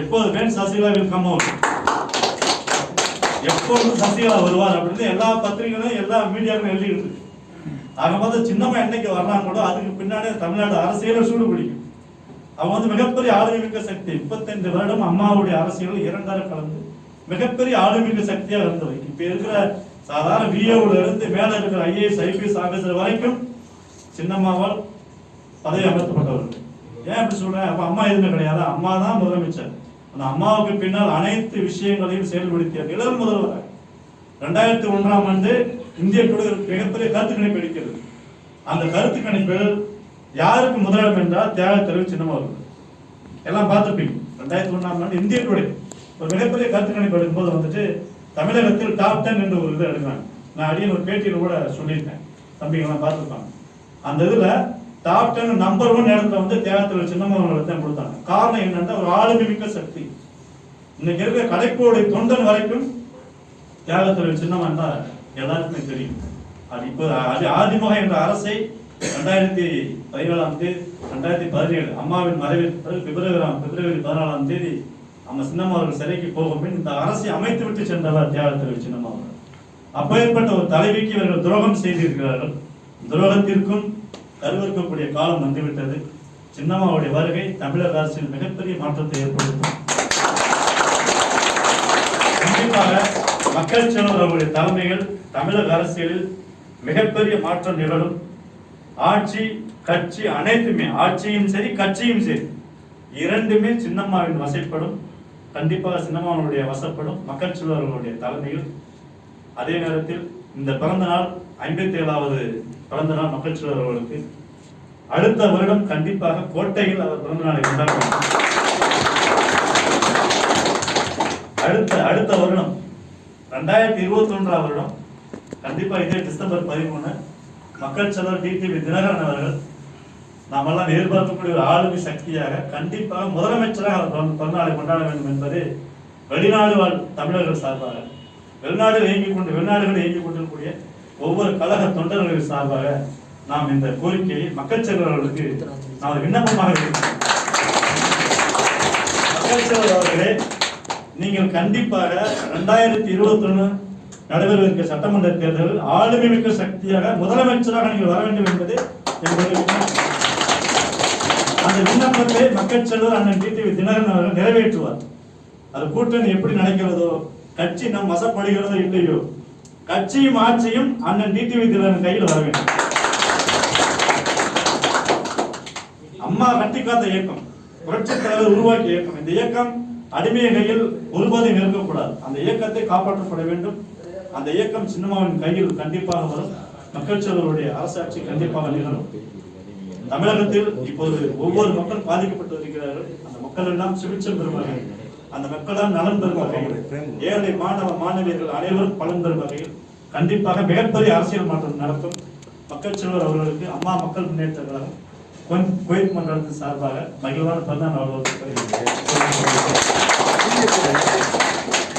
எப்போதுமே Sasikala will come out எப்பொழுதும் சசிகலா வருவார் அப்படின்னு எல்லா பத்திரிகைகளும் எல்லா மீடியாக்களும் எழுதிட்டு இருக்கு. பார்த்து சின்னம்மா என்னைக்கு வர்றாங்க கூட அதுக்கு பின்னாடி தமிழ்நாடு அரசியல சூடு பிடிக்கும் அவங்க வந்து மிகப்பெரிய ஆளுமிக்க சக்தி. முப்பத்தஞ்சு வருடம் அம்மாவுடைய அரசியல் இரண்டரை கலந்து மிகப்பெரிய ஆளுமிக்க சக்தியாக இருந்தது. இப்ப இருக்கிற சாதாரண விஏஓல இருந்து மேல இருக்கிற ஐஏஎஸ் ஐபிஎஸ் ஆபீசர் வரைக்கும் சின்னம்மாவால் பதவி அமர்த்தப்பட்டவர்கள். ஏன் அப்படி சொல்றேன் அப்ப அம்மா எதுவுமே கிடையாது. அம்மா தான் முதலமைச்சர். அந்த அம்மாவுக்கு பின்னால் அனைத்து விஷயங்களையும் செயல்படுத்திய இளம் முதல்வர். ரெண்டாயிரத்தி ஒன்றாம் ஆண்டு இந்திய குடியரசு மிகப்பெரிய கருத்து கணிப்பு எடுக்கிறது அந்த கருத்து கணிப்பில் யாருக்கு முதலிடம் என்றால் தியாக தலைவர் சின்னமா அவர்கள். எல்லாம் பார்த்துருப்பீங்க. ரெண்டாயிரத்தி ஒன்றாம் ஆண்டு இந்திய டுடே ஒரு மிகப்பெரிய கருத்து கணிப்பு எடுக்கும்போது வந்துட்டு தமிழகத்தில் டாப் டென் என்று ஒரு இது எடுக்கிறாங்க. நான் அடியில் ஒரு பேட்டியில் கூட சொல்லியிருக்கேன். தம்பிங்கெல்லாம் பார்த்துருப்பாங்க. அந்த இதில் டாப் டென் நம்பர் ஒன் இடத்துல வந்து தியாகத்தில் சின்னம்மா தான் கொடுத்தாங்க காரணம் என்னன்னா ஒரு ஆளுமிக்க சக்தி. இன்னைக்கு இருக்கிற கடைக்கோடைய தொண்டன் வரைக்கும் தியாகத்தில் சின்னம்மா தான் எல்லாருக்குமே தெரியும். அது இப்போ அது ஆதிமுக என்ற அரசை ரெண்டாயிரத்தி பதினேழாம் தேதி ரெண்டாயிரத்தி பதினேழு அம்மாவின் மறைவிற்கு பிறகு பிப்ரவரி பிப்ரவரி பதினாலாம் தேதி நம்ம சின்னம்மா அவர்கள் சிறைக்கு போகும் பின் இந்த அரசை அமைத்து விட்டு சென்றவர் தியாகத்தில் சின்னம்மா அவர்கள் அப்பேற்பட்ட ஒரு தலைவிக்கு இவர்கள் துரோகம் செய்திருக்கிறார்கள். துரோகத்திற்கும் கருவிற்கக்கூடிய காலம் வந்துவிட்டது. சின்னம்மாவுடைய வருகை தமிழக அரசியல் மிகப்பெரிய மாற்றத்தை ஏற்படுத்தும். கண்டிப்பாக மக்கள் செல்வர் அவருடைய தலைமையில் தமிழக அரசியலில் மிகப்பெரிய மாற்றம் நிகழும். ஆட்சி கட்சி அனைத்துமே ஆட்சியும் சரி கட்சியும் சரி இரண்டுமே சின்னம்மாவின் வசைப்படும். கண்டிப்பாக சின்னம்மாவுடைய வசப்படும். மக்கள் செல்வர்களுடைய தலைமையில். அதே நேரத்தில் இந்த பிறந்த நாள் ஐம்பத்தி ஏழாவது பிறந்த நாள் மக்கள் அவர்களுக்கு. அடுத்த வருடம் கண்டிப்பாக கோட்டையில் அவர் பிறந்த நாளை கொண்டாடுவார் அடுத்த அடுத்த வருடம் ரெண்டாயிரத்தி இருபத்தி ஒன்றாம் வருடம் கண்டிப்பாக இதே டிசம்பர் பதிமூணு மக்கள் செலவர் டிடிவி தினகரன் அவர்கள் நாமெல்லாம் எதிர்பார்க்கக்கூடிய ஒரு ஆளுமை சக்தியாக கண்டிப்பாக முதலமைச்சராக அவர் பிறந்தநாளை கொண்டாட வேண்டும் என்பது வெளிநாடு வாழ் தமிழர்கள் சார்பாக. வெளிநாடுகள் இயங்கிக் கொண்டு வெளிநாடுகள் இயங்கிக் கொண்டிருக்கக்கூடிய ஒவ்வொரு கழக தொண்டர்கள் சார்பாக நாம் இந்த கோரிக்கையை மக்கள் செல்வர்களுக்கு நாம் விண்ணப்பமாக இருக்கிறோம் மக்கள் செல்வர் அவர்களே நீங்கள் கண்டிப்பாக ரெண்டாயிரத்தி இருபத்தி ஒன்று நடைபெறவிருக்க சட்டமன்ற தேர்தலில் ஆளுமை மிக்க சக்தியாக முதலமைச்சராக நீங்கள் வர வேண்டும் என்பது எங்களுடைய அந்த விண்ணப்பத்தை மக்கள் செல்வர் அண்ணன் டிடிவி தினகரன் அவர்கள் நிறைவேற்றுவார். அது கூட்டணி எப்படி நடக்கிறதோ கட்சி நம் வசப்படுகிறதோ இல்லையோ கட்சியும் ஆட்சியும் அண்ணன் டிடிவி தினகரன் கையில் வர வேண்டும். அம்மா கட்டி காத்த இயக்கம் புரட்சி தலைவர் உருவாக்கிய இயக்கம். இந்த இயக்கம் அடிமைய கையில் ஒருபோதும் இருக்கக்கூடாது அந்த இயக்கத்தை காப்பாற்றப்பட வேண்டும். அந்த இயக்கம் சின்னம்மாவின் கையில் கண்டிப்பாக வரும். மக்கள் செல்வருடைய அரசாட்சி கண்டிப்பாக நிகழும். தமிழகத்தில் இப்போது ஒவ்வொரு மக்கள் பாதிக்கப்பட்டு இருக்கிறார்கள் அந்த மக்கள் எல்லாம் சிகிச்சை பெறுவார்கள். அந்த மக்களால் நலன் பெறும் வகையில். ஏழை மாணவ மாணவியர்கள் அனைவரும் பலன் பெறும் வகையில் கண்டிப்பாக மிகப்பெரிய அரசியல் மாற்றம் நடக்கும். மக்கள் செல்வர் அவர்களுக்கு அம்மா மக்கள் முன்னேற்ற கழகம் குவைத் மண்டலத்தின் சார்பாக மகிழ்வான பிறந்தநாள் அவர்களுக்கு